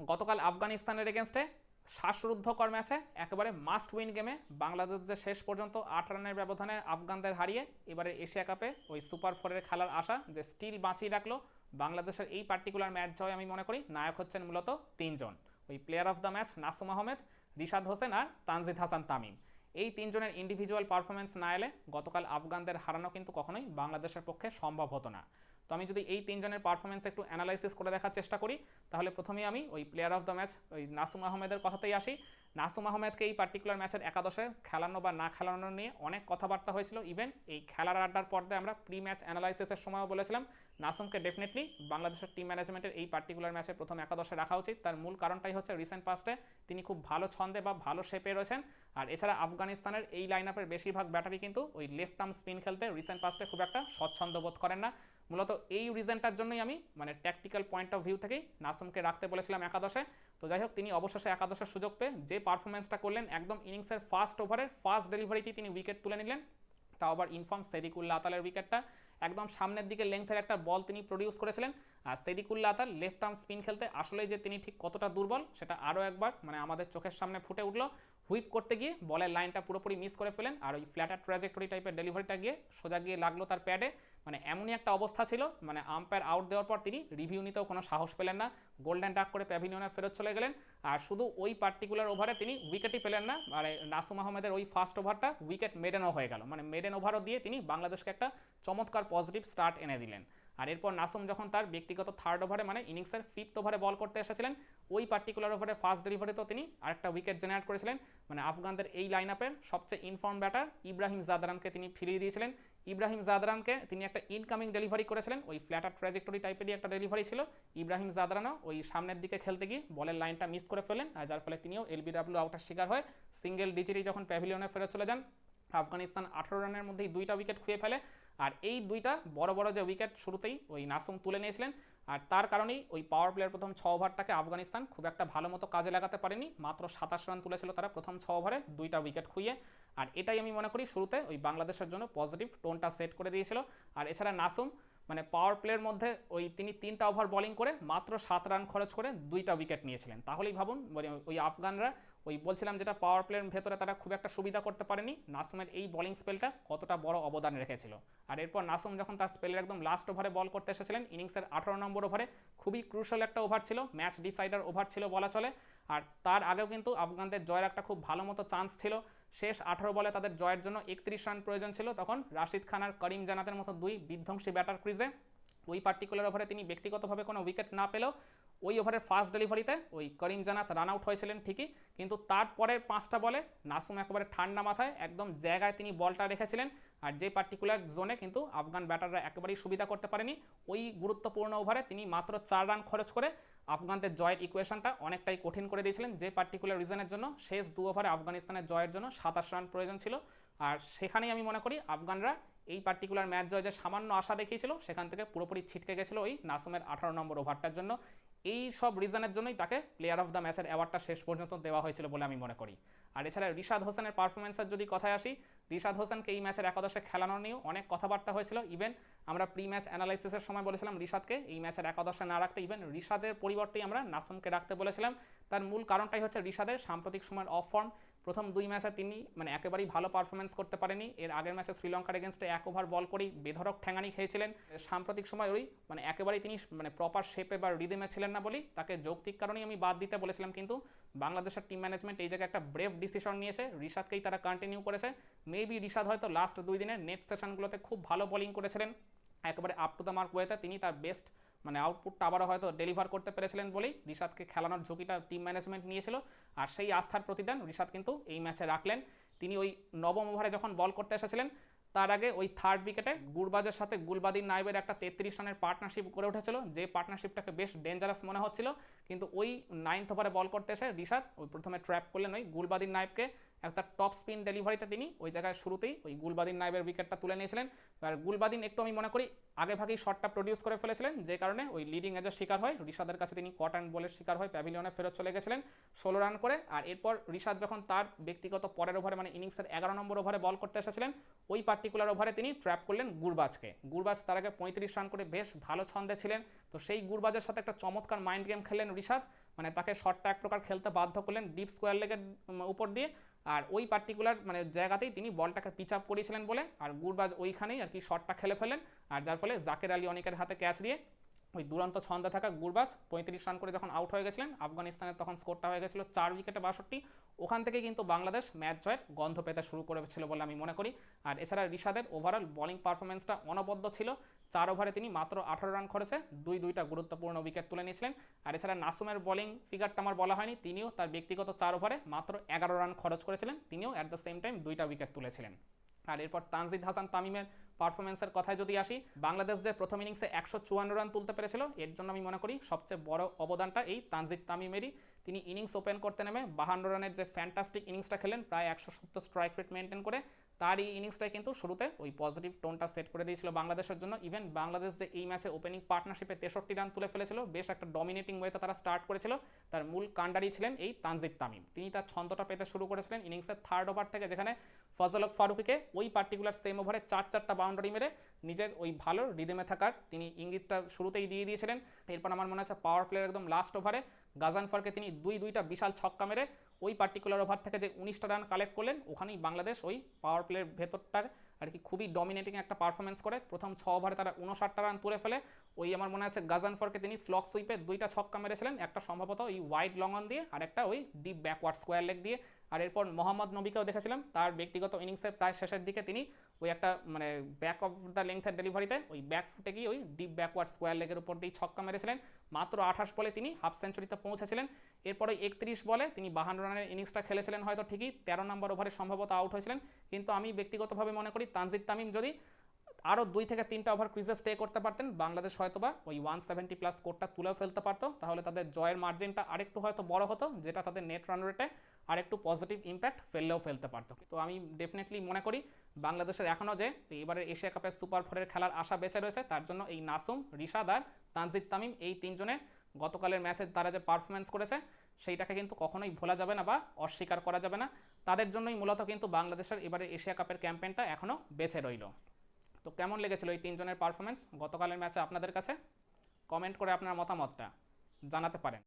গতকাল আফগানিস্তানের এগেনস্টে শ্বাসরুদ্ধকর ম্যাচে একেবারে মাস্ট উইন গেমে বাংলাদেশ যে শেষ পর্যন্ত আট রানের ব্যবধানে আফগানদের হারিয়ে এবারে এশিয়া কাপে ওই সুপার ফোরের খেলার আশা যে স্টিল বাঁচিয়ে রাখল বাংলাদেশের এই পার্টিকুলার ম্যাচ জয় আমি মনে করি। নায়ক হচ্ছেন মূলত তিনজন। ওই player of the match Nasum Ahmed, Rishad Hossain আর তানজিদ হাসান তামিম। এই তিনজনের ইন্ডিভিজুয়াল পারফরমেন্স না এলে গতকাল আফগানদের হারানো কিন্তু কখনোই বাংলাদেশের পক্ষে সম্ভব হতো না। তো আমি যদি এই তিনজনের পারফরমেন্স একটু অ্যানালাইসিস করে দেখার চেষ্টা করি, তাহলে প্রথমেই আমি ওই প্লেয়ার অফ দ্য ম্যাচ ওই নাসুম আহমেদের কথাতেই আসি। নাসুম আহমেদকে এই পার্টিকুলার ম্যাচের একাদশে খেলানো বা না খেলানো নিয়ে অনেক কথাবার্তা হয়েছিল। ইভেন এই খেলার আড্ডার পর্দায় আমরা প্রি ম্যাচ অ্যানালাইসিসের সময়ও বলেছিলাম। নাসুমকে ডেফিনেটলি বাংলাদেশের টিম ম্যানেজমেন্টের এই পার্টিকুলার ম্যাচে প্রথম একাদশে রাখা উচিত। তার মূল কারণটাই হচ্ছে রিসেন্ট পাস্টে তিনি খুব ভালো ছন্দে বা ভালো শেপে রয়েছেন। আর এছাড়া আফগানিস্তানের এই লাইন আপের বেশিরভাগ ব্যাটারি কিন্তু ওই লেফট আর্ম স্পিন খেলতে রিসেন্ট পাস্টে খুব একটা স্বচ্ছন্দ বোধ করেন না। মূলত এই রিজনটার জন্যই আমি মানে ট্যাকটিক্যাল পয়েন্ট অফ ভিউ থেকেই নাসুমকে রাখতে বলেছিলাম একাদশে। তো যাই হোক, তিনি অবশেষে একাদশের সুযোগ পেয়ে যে পারফরমেন্সটা করলেন, একদম ইনিংসের ফার্স্ট ওভারের ফার্স্ট ডেলিভারিতেই তিনি উইকেট তুলে নিলেন। তাও আবার ইনফর্ম সেদিকুল্লা আতালের উইকেটটা একদম সামনের দিকে লেংথের একটা বল তিনি প্রডিউস করেছিলেন। আর Sediqullah Atal left arm spin খেলতে, আসলেই যে তিনি ঠিক কতটা দুর্বল, সেটা আরও একবার মানে আমাদের চোখের সামনে ফুটে উঠল। হুইপ করতে গিয়ে বলের লাইনটা পুরোপুরি মিস করে ফেলেন। আর ওই ফ্ল্যাটার ট্র্যাজেক্টরি টাইপের ডেলিভারিটা গিয়ে সোজা গিয়ে লাগল তার প্যাডে মানে এমনই একটা অবস্থা ছিল মানে আম্পায়ার আউট দেওয়ার পর তিনি রিভিউ নিতেও কোনো সাহস পেলেন না। গোল্ডেন ডাক করে প্যাভিলিয়নে ফেরত চলে গেলেন। আর শুধু ওই পার্টিকুলার ওভারে তিনি উইকেটই পেলেন না মানে নাসুম আহমেদের ওই ফার্স্ট ওভারটা উইকেট মেডেনও হয়ে গেল। মানে মেডেন ওভারও দিয়ে তিনি বাংলাদেশকে একটা চমৎকার পজিটিভ স্টার্ট এনে দিলেন। আর এরপর নাসুম যখন তার ব্যক্তিগত থার্ড ওভারে মানে ইনিংসের ফিফথ ওভারে বল করতে এসেছিলেন, ওই পার্টিকুলার ওভারে ফার্স্ট ডেলিভারিতেও তিনি আরেকটা উইকেট জেনারেট করেছিলেন। মানে আফগানদের এই লাইন আপের সবচেয়ে ইনফর্ম ব্যাটার ইব্রাহিম জাদরানকে তিনি ফিরিয়ে দিয়েছিলেন। ইব্রাহিম জাদরানকে তিনি একটা ইনকামিং ডেলিভারি করেছিলেন। ওই ফ্ল্যাটার ট্র্যাজেক্টরি টাইপেরই একটা ডেলিভারি ছিল। ইব্রাহিম জাদরানও ওই সামনের দিকে খেলতে গিয়ে বলের লাইনটা মিস করে ফেলেন আর যার ফলে তিনিও এলবিডাব্লিউ আউটার শিকার হয় সিঙ্গেল ডিজিটই যখন প্যাভিলিয়নে ফেরত চলে যান, আফগানিস্তান আঠারো রানের মধ্যেই দুইটা উইকেট খুঁয়ে ফেলে। আর এই দুইটা বড় বড় যে উইকেট শুরুতেই ওই নাসুম তুলে নিয়েছিলেন, আর তার কারণেই ওই পাওয়ার প্লেয়ার প্রথম ছ ওভারটাকে আফগানিস্তান খুব একটা ভালো মতো কাজে লাগাতে পারেনি। মাত্র সাতাশ রান তুলেছিল তারা প্রথম ছ ওভারে, দুইটা উইকেট খুইয়ে। আর এটাই আমি মনে করি শুরুতে ওই বাংলাদেশের জন্য পজিটিভ টোনটা সেট করে দিয়েছিল। আর এছাড়া নাসুম মানে পাওয়ার প্লের মধ্যে ওই তিনি তিনটা ওভার বোলিং করে মাত্র সাত রান খরচ করে দুইটা উইকেট নিয়েছিলেন। তাহলেই ভাবুন মানে ওই আফগানরা ওই বলছিলাম যেটা পাওয়ার প্লের ভেতরে তারা খুব একটা সুবিধা করতে পারেনি, নাসুমের এই বলিং স্পেলটা কতটা বড় অবদান রেখেছিল। আর এরপর নাসুম যখন তার স্পেলের একদম লাস্ট ওভারে বল করতে এসেছিলেন ইনিংসের আঠারো নম্বর ওভারে খুবই ক্রুশাল একটা ওভার ছিল ম্যাচ ডিসাইডার ওভার ছিল বলা চলে। আর তার আগেও কিন্তু আফগানদের জয়ের একটা খুব ভালো মতো চান্স ছিল। শেষ আঠারো বলে তাদের জয়ের জন্য একত্রিশ রান প্রয়োজন ছিল তখন রাশিদ খান আর করিম জানাতের মতো দুই বিধ্বংসী ব্যাটার ক্রিজে ওই পার্টিকুলার ওভারে তিনি ব্যক্তিগতভাবে কোনো উইকেট না পেলেও ওই ওভারের ফার্স্ট ডেলিভারিতে ওই করিম জানাত রান আউট হয়েছিলেন ঠিকই, কিন্তু তারপরের পাঁচটা বলে নাসুম একেবারে ঠান্ডা মাথায় একদম জায়গায় তিনি বলটা রেখেছিলেন। আর যে পার্টিকুলার জোনে কিন্তু আফগান ব্যাটাররা একেবারেই সুবিধা করতে পারেনি, ওই গুরুত্বপূর্ণ ওভারে তিনি মাত্র চার রান খরচ করে আফগানদের জয়ের ইকুয়েশনটা অনেকটাই কঠিন করে দিয়েছিলেন। যে পার্টিকুলার রিজনের জন্য শেষ দু ওভারে আফগানিস্তানের জয়ের জন্য সাতাশ রান প্রয়োজন ছিল। আর সেখানেই আমি মনে করি আফগানরা এই পার্টিকুলার ম্যাচ জয় যে সামান্য আশা দেখিয়েছিল, সেখান থেকে পুরোপুরি ছিটকে গেছিল ওই নাসুমের আঠারো নম্বর ওভারটার জন্য। এই সব রিজনের জন্যই তাকে প্লেয়ার অফ দ্য ম্যাচের অ্যাওয়ার্ডটা শেষ পর্যন্ত দেওয়া হয়েছিল বলে আমি মনে করি। আর এছাড়া রিশাদ হোসেনের পারফরমেন্সের যদি কথায় আসি, রিশাদ হোসেনকে এই ম্যাচের একাদশে খেলানো নিয়েও অনেক কথাবার্তা হয়েছিল। ইভেন আমরা প্রি ম্যাচ অ্যানালাইসিসের সময় বলেছিলাম রিশাদকে, এই ম্যাচের একাদশে না রাখতে ইভেন রিশাদের পরিবর্তেই আমরা নাসুমকে রাখতে বলেছিলাম। তার মূল কারণটাই হচ্ছে রিশাদের সাম্প্রতিক সময়ের অফ ফর্ম প্রথম দুই ম্যাচে তিনি মানে একেবারেই ভালো পারফরমেন্স করতে পারেনি। এর আগের ম্যাচে শ্রীলঙ্কার এগেনস্টে এক ওভার বল করেই বেধরক ঠ্যাঙানি খেয়েছিলেন। সাম্প্রতিক সময় ওই মানে একেবারেই তিনি মানে প্রপার শেপে বা রিদেমে ছিলেন না বলেই তাকে যৌক্তিক কারণেই আমি বাদ দিতে বলেছিলাম। কিন্তু বাংলাদেশের টিম ম্যানেজমেন্ট এই জায়গায় একটা ব্রেভ ডিসিশন নিয়েছে। রিশাদকেই তারা কন্টিনিউ করেছে। মেবি রিশাদ হয়তো লাস্ট দুই দিনের নেট সেশনগুলোতে খুব ভালো বোলিং করেছিলেন। একেবারে আপ টু দ্য মার্ক ওয়েতে তিনি তার বেস্ট মানে আউটপুটটা আবারও হয়তো ডেলিভার করতে পেরেছিলেন বলেই রিশাদকে খেলানোর ঝুঁকিটা টিম ম্যানেজমেন্ট নিয়েছিল। আর সেই আস্থার প্রতিদান রিশাদ কিন্তু এই ম্যাচে রাখলেন। তিনি ওই নবম ওভারে যখন বল করতে এসেছিলেন, তার আগে ওই থার্ড উইকেটে গুরবাজের সাথে গুলবাদিন নাইবের একটা তেত্রিশ রানের পার্টনারশিপ করে উঠেছিল, যে পার্টনারশিপটাকে বেশ ডেঞ্জারাস মনে হচ্ছিল। কিন্তু ওই নাইন্থ ওভারে বল করতে এসে রিশাদ ওই প্রথমে ট্র্যাপ করলেন ওই গুলবাদিন নাইবকে একটা টপ স্পিন ডেলিভারিতে তিনি ওই জায়গায় শুরুতেই ওই গুলবাদিন নাইবের উইকেটটা তুলে নিয়েছিলেন। আর গুলবাদিন একটু আমি মনে করি আগে ভাগেই শটটা প্রডিউস করে ফেলেছিলেন, যে কারণে ওই লিডিং এজের শিকার হয়। রিশাদের কাছে তিনি কট অ্যান্ড বলের শিকার হয় প্যাভিলিয়নে ফেরত চলে গেছিলেন ষোলো রান করে। আর এরপর রিশাদ যখন তার ব্যক্তিগত পরের ওভারে মানে ইনিংসের এগারো নম্বর ওভারে বল করতে এসেছিলেন, ওই পার্টিকুলার ওভারে তিনি ট্র্যাপ করলেন গুরবাজকে। গুরবাজ তার আগে পঁয়ত্রিশ রান করে বেশ ভালো ছন্দে ছিলেন। তো সেই গুরবাজের সাথে একটা চমৎকার মাইন্ড গেম খেললেন রিশাদ মানে তাকে শটটা এক প্রকার খেলতে বাধ্য করলেন ডিপ স্কোয়ার লেগের উপর দিয়ে। আর ওই পার্টিকুলার মানে জায়গাতেই তিনি বলটাকে পিচ আপ করেছিলেন বলে, আর গুরবাজ ওইখানেই আর কি শটটা খেলে ফেলেন, আর যার ফলে জাকের আলী অনেকের হাতে ক্যাচ দিয়ে ওই দুরন্ত ছন্দে থাকা গুরবাস পঁয়ত্রিশ রান করে যখন আউট হয়ে গেছিলেন, আফগানিস্তানের তখন স্কোরটা হয়ে গেছিল চার উইকেটে বাষট্টি। ওখান থেকে কিন্তু বাংলাদেশ ম্যাচ জয়ের গন্ধ পেতে শুরু করেছিল বলে আমি মনে করি। আর এছাড়া রিশাদের ওভারঅল বোলিং পারফরমেন্সটা অনবদ্য ছিল। চার ওভারে তিনি মাত্র আঠারো রান করেছে, দুই দুইটা গুরুত্বপূর্ণ উইকেট তুলে নিয়েছিলেন। আর এছাড়া নাসুমের বোলিং ফিগারটা আমার বলা হয়নি, তিনিও তার ব্যক্তিগত চার ওভারে মাত্র এগারো রান খরচ করেছিলেন, তিনিও অ্যাট দ্য সেম টাইম দুইটা উইকেট তুলেছিলেন। আর এরপর তানজিদ হাসান তামিমের পারফরমেন্সের কথায় যদি আসি, বাংলাদেশ যে প্রথম ইনিংসে একশো চুয়ান্ন রান তুলতে পেরেছিল, এর জন্য আমি মনে করি সবচেয়ে বড় অবদানটা এই তানজিদ তামিমেরই। তিনি ইনিংস ওপেন করতে নেমে বাহান্ন রানের যে ফ্যান্টাস্টিক ইনিংসটা খেলেন প্রায় একশো সত্তর স্ট্রাইক রেট মেনটেন করে তার এই ইনিংসটাই কিন্তু শুরুতে ওই পজিটিভ টোনটা সেট করে দিয়েছিল বাংলাদেশের জন্য। ইভেন বাংলাদেশ যে এই ম্যাচে ওপেনিং পার্টনারশিপে তেষট্টি রান তুলে ফেলেছিল, বেশ একটা ডমিনেটিং ওয়েতে তারা স্টার্ট করেছিল। তার মূল কাণ্ডারি ছিলেন এই তানজিদ তামিম। তিনি তার ছন্দটা পেতে শুরু করেছিলেন ইনিংসের থার্ড ওভার থেকে, যেখানে ফজলক ফারুকিকে ওই পার্টিকুলার সেম ওভারে চার চারটা বাউন্ডারি মেরে নিজের ওই ভালো রিদেমে থাকার তিনি ইঙ্গিতটা শুরুতেই দিয়ে দিয়েছিলেন। এরপর আমার মনে আছে পাওয়ার প্লেয়ার একদম লাস্ট ওভারে গাজানফারকে তিনি দুই দুইটা বিশাল ছক্কা মেরে ওই পার্টিকুলার ওভার থেকে যে উনিশটা রান কালেক্ট করলেন, ওখানেই বাংলাদেশ ওই পাওয়ার প্লের ভেতরটার আর কি খুবই ডমিনেটিং একটা পারফরমেন্স করে। প্রথম ছ ওভারে তারা উনষাটটা রান তুলে ফেলে। ওই আমার মনে আছে গাজানফরকে তিনি স্লক সুইপে দুইটা ছক্কা মেরেছিলেন, একটা সম্ভবত ওই ওয়াইড লং অন দিয়ে আর একটা ওই ডিপ ব্যাকওয়ার্ড স্কোয়ার লেগ দিয়ে। আর এরপর মোহাম্মদ নবীকেও দেখেছিলাম, তার ব্যক্তিগত ইনিংসের প্রায় শেষের দিকে তিনি ওই একটা মানে ব্যাক অফ দ্য লেংথের ডেলিভারিতে ওই ব্যাক ফুটে গিয়ে ওই ডিপ ব্যাকওয়ার্ড স্কোয়ার লেগের উপর দিয়ে ছক্কা মেরেছিলেন। মাত্র আঠাশ বলে তিনি হাফ সেঞ্চুরিতে পৌঁছেছিলেন। এরপরে একত্রিশ বলে তিনি বাহান্ন রানের ইনিংসটা খেলেছিলেন হয়তো ঠিকই, তেরো নম্বর ওভারে সম্ভবত আউট হয়েছিলেন। কিন্তু আমি ব্যক্তিগতভাবে মনে করি তানজিদ তামিম যদি আরও দুই থেকে তিনটা ওভার ক্রিজে স্টে করতে পারতেন। বাংলাদেশ হয়তোবা ওই ওয়ান সেভেন্টি প্লাস স্কোরটা তুলেও ফেলতে পারতো। তাহলে তাদের জয়ের মার্জিনটা আরেকটু হয়তো বড় হতো, যেটা তাদের নেট রান রেটে আরেকটু পজিটিভ ইম্প্যাক্ট ফেললেও ফেলতে পারতো। তো আমি ডেফিনেটলি মনে করি বাংলাদেশের এখনও যে এবারের এশিয়া কাপের সুপার ফোরের খেলার আশা বেঁচে রয়েছে, তার জন্য এই নাসুম, রিশাদ আর তানজিদ তামিম এই তিনজনের গতকালের ম্যাচে তারা যে পারফরমেন্স করেছে, সেইটাকে কিন্তু কখনোই ভোলা যাবে না বা অস্বীকার করা যাবে না। তাদের জন্যই মূলত কিন্তু বাংলাদেশের এবারে এশিয়া কাপের ক্যাম্পেনটা এখনও বেছে রইল। তো কেমন লেগেছিল এই তিনজনের পারফরমেন্স গতকালের ম্যাচে আপনাদের কাছে? কমেন্ট করে আপনার মতামতটা জানাতে পারেন।